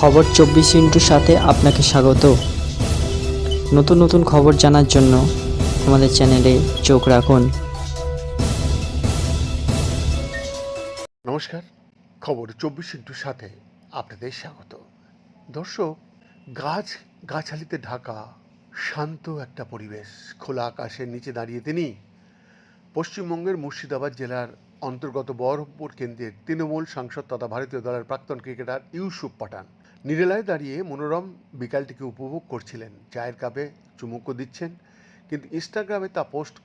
খবর চব্বিশ ইন্টুর সাথে আপনাকে স্বাগত। নতুন নতুন খবর জানার জন্য আমাদের চ্যানেলে চোখ রাখুন। নমস্কার, খবর চব্বিশ ইন্টুর সাথে আপনাদের স্বাগত। দর্শক, গাছ গাছালিতে ঢাকা শান্ত একটা পরিবেশ। খোলা আকাশের নিচে দাঁড়িয়ে তিনি পশ্চিমবঙ্গের মুর্শিদাবাদ জেলার অন্তর্গত বহরমপুর কেন্দ্রের তৃণমূল সাংসদ তথা ভারতীয় দলের প্রাক্তন ক্রিকেটার ইউসুফ পাঠান। নিরেলায় দাঁড়িয়ে মনোরম বিকালটিকে উপভোগ করছিলেন। চায়ের কাপে চুমুকও দিচ্ছেন, কিন্তু ইনস্টাগ্রামে তা পোস্ট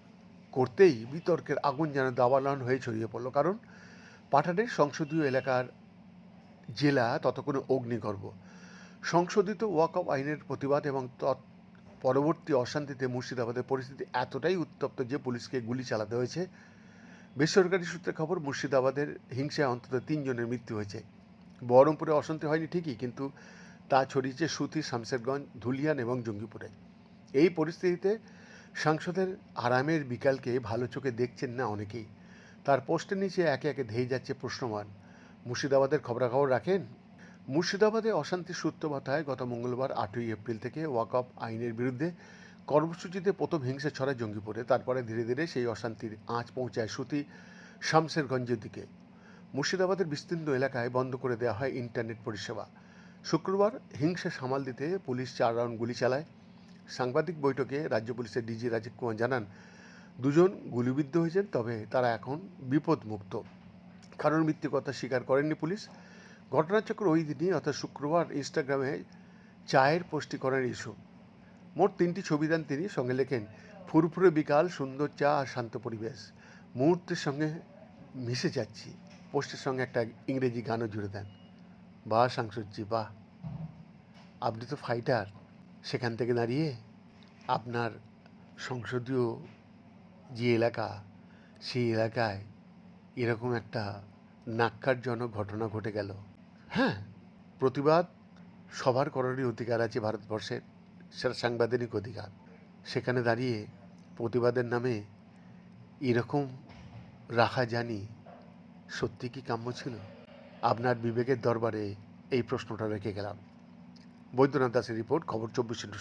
করতেই বিতর্কের আগুন যেন দাবানল হয়ে ছড়িয়ে পড়ল। কারণ পাঠানের সংসদীয় এলাকার জেলা ততক্ষণে অগ্নিগর্ভ। সংশোধিত ওয়াকআপ আইনের প্রতিবাদ এবং তৎ- পরবর্তী অশান্তিতে মুর্শিদাবাদের পরিস্থিতি এতটাই উত্তপ্ত যে পুলিশকে গুলি চালাতে হয়েছে। বেসরকারি সূত্রে খবর, মুর্শিদাবাদের হিংসায় অন্তত তিনজনের মৃত্যু হয়েছে। বহরমপুরে অশান্তি হয়নি ঠিকই, কিন্তু তা ছড়িয়েছে সুতি, শামশেরগঞ্জ, ধুলিয়ান এবং জঙ্গিপুরে। এই পরিস্থিতিতে সাংসদের আরামের বিকালকে ভালো চোখে দেখছেন না অনেকেই। তার পোস্টের নিচে একে একে ধেয়ে যাচ্ছে প্রশ্নমান মুর্শিদাবাদের খবরাখবর রাখেন, মুর্শিদাবাদে অশান্তির সূত্রপাতায় গত মঙ্গলবার আটই এপ্রিল থেকে ওয়াকআপ আইনের বিরুদ্ধে কর্মসূচিতে প্রথম হিংসা ছড়ায় জঙ্গিপুরে। তারপরে ধীরে ধীরে সেই অশান্তির আঁচ পৌঁছায় সুতি, শামশেরগঞ্জের দিকে। মুর্শিদাবাদের বিস্তীর্ণ এলাকায় বন্ধ করে দেওয়া হয় ইন্টারনেট পরিষেবা। শুক্রবার হিংসা সামাল দিতে পুলিশ চার রাউন্ড গুলি চালায়। সাংবাদিক বৈঠকে রাজ্য পুলিশের ডিজি রাজীব কুমার জানান, দুজন গুলিবিদ্ধ হয়েছেন, তবে তারা এখন বিপদমুক্ত। কারণ মৃত্যু কথা স্বীকার করেননি পুলিশ। ঘটনাচক্র ওই দিনই, অর্থাৎ শুক্রবার, ইনস্টাগ্রামে চায়ের পোস্টটি করেন ইস্যু মোট তিনটি ছবি দেন তিনি, সঙ্গে লেখেন, ফুরফুরে বিকাল, সুন্দর চা আর শান্ত পরিবেশ। মুহূর্তের সঙ্গে মিশে যাচ্ছি। পোস্টের সঙ্গে একটা ইংরেজি গানও জুড়ে দেন। বাহ, সাংসদজি, বাহ। আপনি তো ফাইটার। সেখান থেকে দাঁড়িয়ে আপনার সংসদীয় যে এলাকা, সেই এলাকায় এরকম একটা নাক্কারজনক ঘটনা ঘটে গেল। হ্যাঁ প্রতিবাদ সবার করারই অধিকার আছে ভারতবর্ষের, সেটা সাংবিধানিক অধিকার। সেখানে দাঁড়িয়ে প্রতিবাদের নামে এরকম রাখা জানি সত্যি কি কাম্য ছিল? আপনার বিবেকের দরবারে এই প্রশ্নটা রেখে গেলাম। বৈদ্যনাথ দাসের রিপোর্ট, খবর চব্বিশ ইন্টু